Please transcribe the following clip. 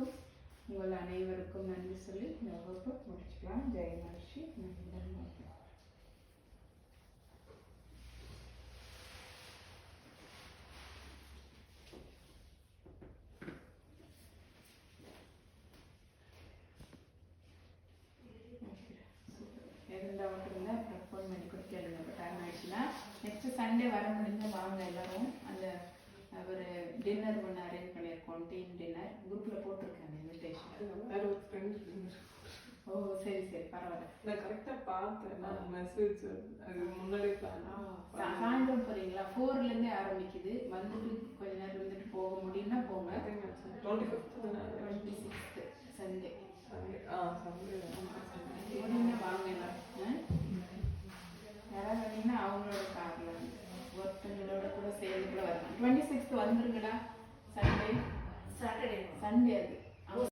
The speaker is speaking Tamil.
வந்ததுக்கும் உங்கள் அனைவருக்கும் நன்றி சொல்லி இந்த வகுப்பை முடிச்சுக்கலாம். ஜெய மகர்ஷி நன்றி நெக்ஸ்ட் சண்டே வர முடிஞ்ச வாங்க எல்லாரும் அந்த ஒரு டின்னர் ஒன்று அரேஞ்ச் நான் கரெக்டா பார்த்தேன். நான் மெசேஜ் அது சா- சாயந்தரம் போறீங்களா? ஃபோர்லேருந்தே ஆரம்பிக்குது. வந்துட்டு கொஞ்ச நேரம் இருந்துட்டு போக முடியும்னா போங்க. Twenty fifth twenty sixth Sunday Sunday ஆ சண்டே முடியும்னா வாங்க எல்லாரும் யாராவது வந்தீங்கன்னா அவங்களோட காரில் வந்து ஒருத்தங்களோட கூட சேர்ந்து கூட வரலாம். டுவெண்ட்டி சிக்ஸ்த் வந்துருங்கடா. சண்டே சாட்டர்டே சண்டே அது.